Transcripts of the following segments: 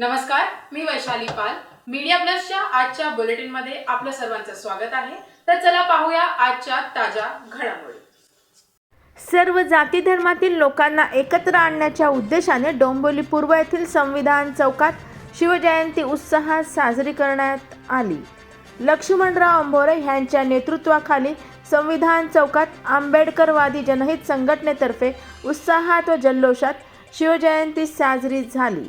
नमस्कार मी वैशाली पाल. मीडिया प्लसच्या आजच्या बुलेटिनमध्ये आपलं सर्वांचं स्वागत आहे. तर चला पाहूया आजच्या ताज्या घडामोडी. सर्व जाती धर्मातील लोकांना एकत्र आणण्याच्या उद्देशाने डोंबिवली पूर्व येथील संविधान चौकात शिवजयंती उत्साहात साजरी करण्यात आली. लक्ष्मणराव अंभोरे यांच्या नेतृत्वाखाली संविधान चौकात आंबेडकरवादी जनहित संघटनेतर्फे उत्साहात व जल्लोषात शिवजयंती साजरी झाली.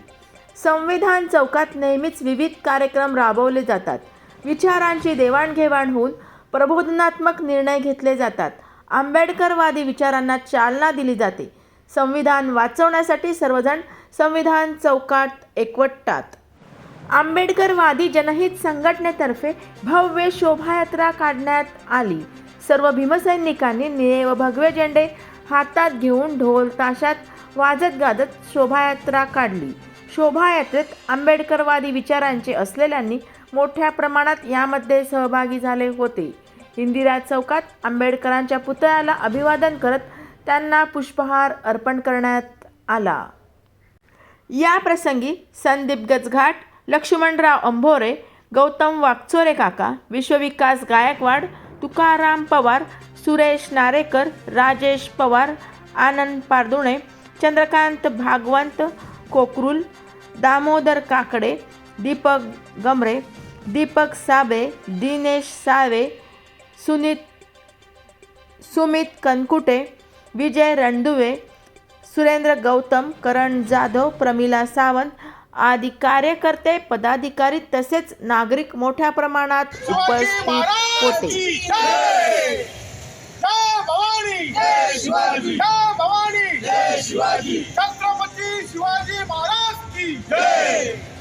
संविधान चौकात नेहमीच विविध कार्यक्रम राबवले जातात. विचारांची देवाणघेवाण होऊन प्रबोधनात्मक निर्णय घेतले जातात. आंबेडकरवादी विचारांना चालना दिली जाते. संविधान वाचवण्यासाठी सर्वजण संविधान चौकात एकवटतात. आंबेडकरवादी जनहित संघटनेतर्फे भव्य शोभायात्रा काढण्यात आली. सर्व भीमसैनिकांनी निळे व भगवे झेंडे हातात घेऊन ढोल ताशात वाजत गाजत शोभायात्रा काढली. शोभायात्रेत आंबेडकरवादी विचारांचे असलेल्यांनी मोठ्या प्रमाणात यामध्ये सहभागी झाले होते. इंदिरा चौकात आंबेडकरांच्या पुतळ्याला अभिवादन करत त्यांना पुष्पहार अर्पण करण्यात आला. या प्रसंगी संदीप गजघाट लक्ष्मणराव अंभोरे गौतम वाकचोरे काका विश्वविकास गायकवाड तुकाराम पवार सुरेश नारेकर राजेश पवार आनंद पारदुणे चंद्रकांत भागवंत कोकरुल दामोदर काकडे दीपक गमरे दीपक साबे दिनेश सावे सुनीत सुमित कनकुटे विजय रणदुवे सुरेंद्र गौतम करण जाधव प्रमिला सावंत आदी कार्यकर्ते पदाधिकारी तसेच नागरिक मोठ्या प्रमाणात उपस्थित होते. शिवाजी छत्रपती शिवाजी महाराज. की जय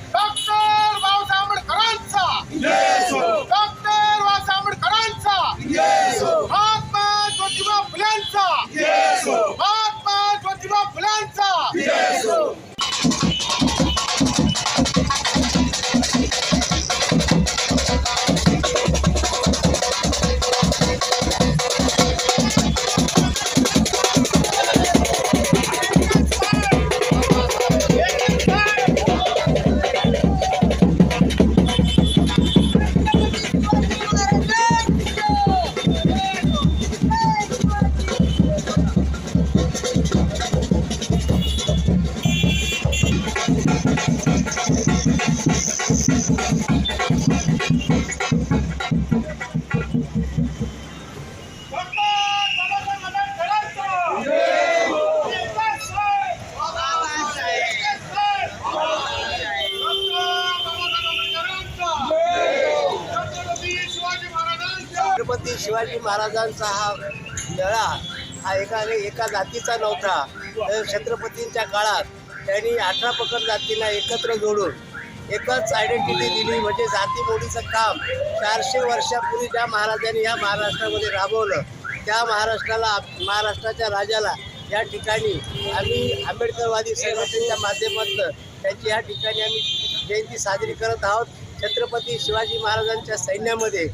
शिवाजी महाराजांचा हा लढा हा एका एका जातीचा नव्हता. तर छत्रपतींच्या काळात त्यांनी अठरा पकड जातींना एकत्र जोडून एकच आयडेंटिटी दिली. म्हणजे जाती मोडीचं काम चारशे वर्षापूर्वी ज्या महाराजांनी या महाराष्ट्रामध्ये राबवलं त्या महाराष्ट्राला महाराष्ट्राच्या राजाला या ठिकाणी आम्ही आंबेडकरवादी संघटनेच्या माध्यमातून त्यांची या ठिकाणी आम्ही जयंती साजरी करत आहोत. छत्रपती शिवाजी महाराजांच्या सैन्यामध्ये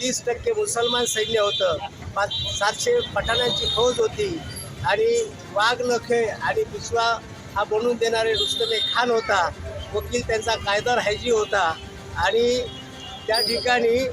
तीस टक्के मुसलमान सैन्य होतं. पाच सातशे पठाणांची फौज होती. आणि वाघ नखे आणि पिशवा हा बनवून देणारे रुस्तमे खान होता. वकील त्यांचा कायदार हैजी होता. आणि त्या ठिकाणी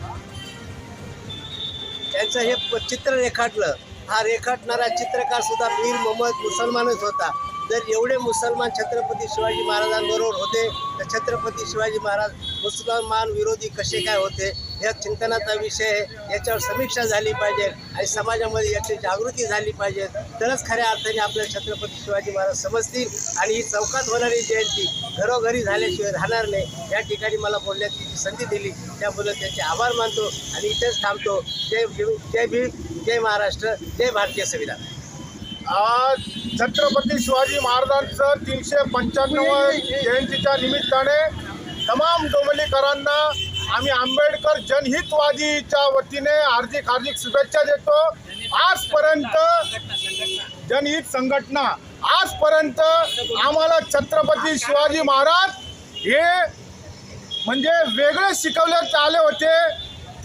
त्यांचं हे प- चित्र रेखाटलं. हा रेखाटणारा चित्रकार सुद्धा पीर मोहम्मद मुसलमानच होता. जर एवढे मुसलमान छत्रपती शिवाजी महाराजांबरोबर होते तर छत्रपती शिवाजी महाराज मुसलमान विरोधी कसे काय होते? या चिंतनाचा विषय आहे. याच्यावर समीक्षा झाली पाहिजे आणि समाजामध्ये याची जागृती झाली पाहिजे. तरच खऱ्या अर्थाने आपल्या छत्रपती शिवाजी महाराज समजतील आणि ही चौकात होणारी जयंती घरोघरी झाल्याशिवाय राहणार नाही. या ठिकाणी मला बोलण्याची संधी दिली. त्याबद्दल त्याचे आभार मानतो आणि इथेच थांबतो. जय जय भीम जय महाराष्ट्र जय भारतीय संविधान. आज छत्रपती शिवाजी महाराजांचं तीनशे पंच्याण्णव जयंतीच्या निमित्ताने तमाम डोंबलीकरांना आम्ही आंबेडकर जनहितवादीच्या वतीने हार्दिक हार्दिक शुभेच्छा देतो. आजपर्यंत जनहित संघटना आजपर्यंत आम्हाला छत्रपती शिवाजी महाराज हे म्हणजे वेगळे शिकवण्यात आले होते.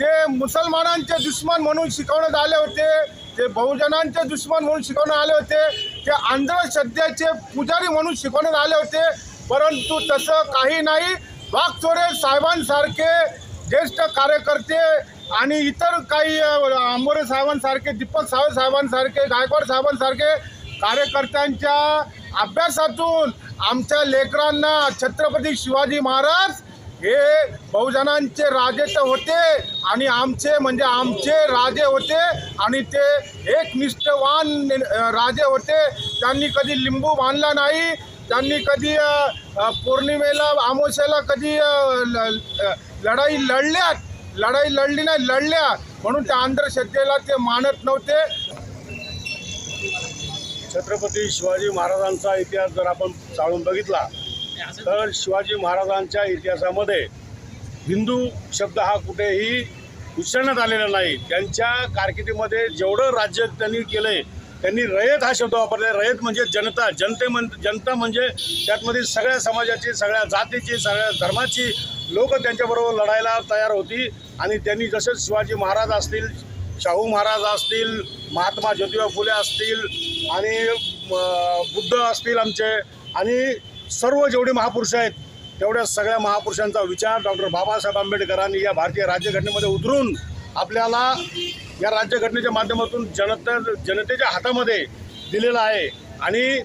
ते मुसलमानांचे दुश्मन म्हणून शिकवण्यात आले होते. ते बहुजनांचे दुश्मन म्हणून शिकवण्यात आले होते. ते अंधश्रद्धेचे पुजारी म्हणून शिकवण्यात आले होते. परंतु तसं काही नाही. वाघचोरे साहेबांसारखे ज्येष्ठ कार्यकर्ते आणि इतर काही आंबोरे साहेबांसारखे दीपक सावंत साहेबांसारखे गायकवाड साहेबांसारखे कार्यकर्त्यांच्या अभ्यासातून आमच्या लेकरांना छत्रपती शिवाजी महाराज हे बहुजनांचे राजे तर होते आणि आमचे म्हणजे आमचे राजे होते आणि ते एक निष्ठवान राजे होते. त्यांनी कधी लिंबू बांधला नाही त्यांनी कधी पौर्णिमेला आमोश्याला कधी ल- लढाई लढल्यात? लढाई लढली नाही लढल्या. म्हणून त्या अंधश्रद्धेला ते मानत नव्हते. छत्रपती शिवाजी महाराजांचा इतिहास जर आपण चालून बघितला तर शिवाजी महाराजांच्या इतिहासामध्ये हिंदू शब्द हा कुठेही उच्चारण्यात आलेला नाही. त्यांच्या कारकिर्दीमध्ये जेवढं राज्य त्यांनी केलंय त्यांनी रयत हा शब्द वापरला रयत म्हणजे जनता. जनते म्हण जनता म्हणजे त्यातमध्ये सगळ्या समाजाची सगळ्या जातीची सगळ्या धर्माची लोक त्यांच्याबरोबर लढायला तयार होती. आणि त्यांनी जसे शिवाजी महाराज असतील शाहू महाराज असतील महात्मा ज्योतिबा फुले असतील आणि बुद्ध असतील आमचे आणि सर्व जेवढे महापुरुष आहेत तेवढ्या सगळ्या महापुरुषांचा विचार डॉक्टर बाबासाहेब आंबेडकरांनी या भारतीय राज्यघटनेमध्ये उतरून आपल्याला या राज्यघटनेच्या माध्यमातून जनता जनतेच्या हातामध्ये दिलेला आहे. आणि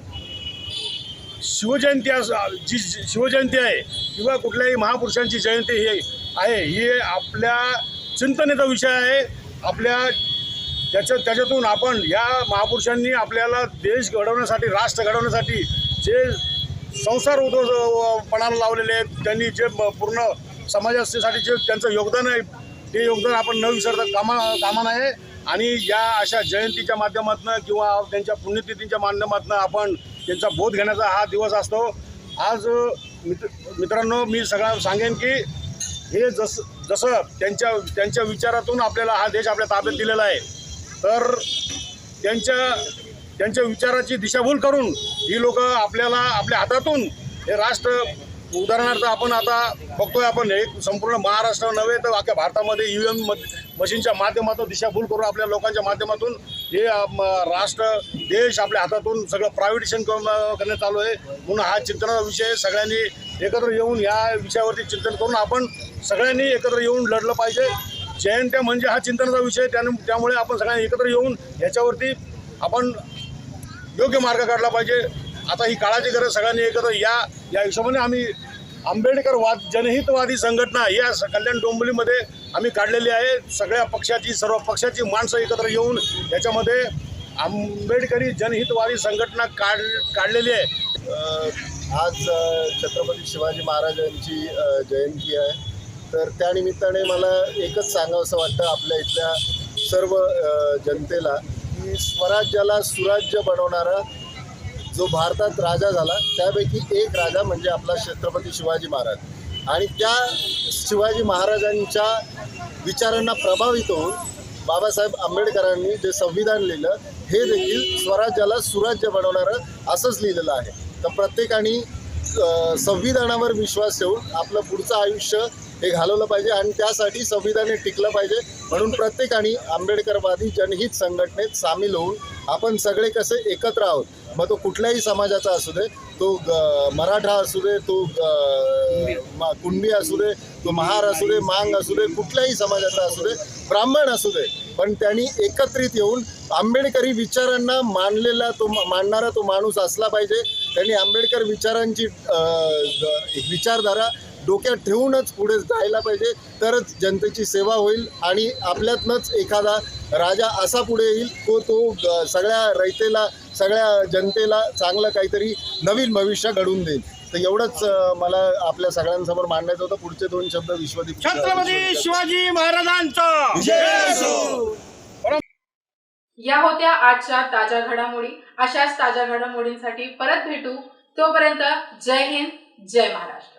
शिवजयंती अस- जी शिवजयंती आहे किंवा कुठल्याही महापुरुषांची जयंती ही आहे ही आपल्या चिंतनेचा विषय आहे. आपल्या त्याच्या त्याच्यातून आपण या महापुरुषांनी आपल्याला देश घडवण्यासाठी राष्ट्र घडवण्यासाठी जे संसार उद्योग पणाला लावलेले आहेत त्यांनी जे पूर्ण समाजासाठी जे त्यांचं योगदान आहे ते योगदान आपण न विसरता कामा कामा आहे. आणि या अशा जयंतीच्या माध्यमातून किंवा त्यांच्या पुण्यतिथींच्या माध्यमातून आपण त्यांचा बोध घेण्याचा हा दिवस असतो. आज मित्र मित्रांनो मी सगळं सांगेन की हे जसं जसं त्यांच्या त्यांच्या विचारातून आपल्याला हा देश आपल्या ताब्यात दिलेला आहे तर त्यांच्या त्यांच्या विचाराची दिशाभूल करून ही लोक आपल्याला आपल्या हातातून हे राष्ट्र उदाहरणार्थ आपण आता बघतोय आपण एक संपूर्ण महाराष्ट्र नव्हे तर अख्या भारतामध्ये ई व्ही एम मशीनच्या माध्यमातून दिशाभूल करून आपल्या लोकांच्या माध्यमातून हे राष्ट्र देश आपल्या हातातून सगळं प्रायव्हेटेशन करण्यात चालू आहे. म्हणून हा चिंतनाचा विषय सगळ्यांनी एकत्र येऊन या विषयावरती चिंतन करून आपण सगळ्यांनी एकत्र येऊन लढलं पाहिजे. जयंत्या म्हणजे हा चिंतनाचा विषय त्याने त्यामुळे आपण सगळ्यांनी एकत्र येऊन याच्यावरती आपण योग्य मार्ग काढला पाहिजे. आता ही काळाची गरज सगळ्यांनी एकत्र या या हिशोबाने आम्ही आंबेडकर वाद जनहितवादी संघटना या स- कल्याण डोंबिवलीमध्ये आम्ही काढलेली आहे. सगळ्या पक्षाची सर्व पक्षाची माणसं एकत्र येऊन याच्यामध्ये आंबेडकरी जनहितवादी संघटना काढ काढलेली आहे. आज छत्रपती शिवाजी महाराजांची जयंती आहे. तर त्यानिमित्ताने मला एकच सांगावंसं वाटतं आपल्या इथल्या सर्व जनतेला की स्वराज्याला सुराज्य बनवणारा जो भारतात राजा झाला त्यापैकी एक राजा म्हणजे आपला छत्रपती शिवाजी महाराज. आणि त्या शिवाजी महाराजांच्या विचारांना प्रभावित होऊन बाबासाहेब आंबेडकरांनी जे संविधान लिहिलं हे देखील स्वराज्याला सुराज्य बनवणारं असंच लिहिलेलं आहे. तर प्रत्येकाने संविधानावर विश्वास ठेवून आपलं पुढचं आयुष्य हे घालवलं पाहिजे आणि त्यासाठी संविधान हे टिकलं पाहिजे. म्हणून प्रत्येकाने आंबेडकरवादी जनहित संघटनेत सामील होऊन आपण सगळे कसे एकत्र आहोत मग तो कुठल्याही समाजाचा असू दे तो ग- मराठा असू दे तो मा- कुणबी असू दे तो महार असू दे मांग असू दे कुठल्याही समाजाचा असू दे ब्राह्मण असू दे पण त्यांनी एकत्रित येऊन आंबेडकरी विचारांना मानलेला तो मानणारा तो माणूस असला पाहिजे. त्यांनी आंबेडकर विचारांची विचारधारा डोक्यात ठेवूनच पुढे जायला पाहिजे. तरच जनतेची सेवा होईल आणि आपल्यातनंच एखादा राजा असा पुढे येईल तो तो ग- सगळ्या रयतेला सगळ्या जनतेला चांगलं काहीतरी नवीन भविष्य घडवून देईल. तर एवढंच मला आपल्या सगळ्यांसमोर मांडायचं होतं. पुढचे दोन शब्द विश्वदीप छत्रपती शिवाजी महाराजांचा. या होत्या आजच्या ताज्या घडामोडी. अशाच ताज्या घडामोडींसाठी परत भेटू. तोपर्यंत जय हिंद जय महाराष्ट्र.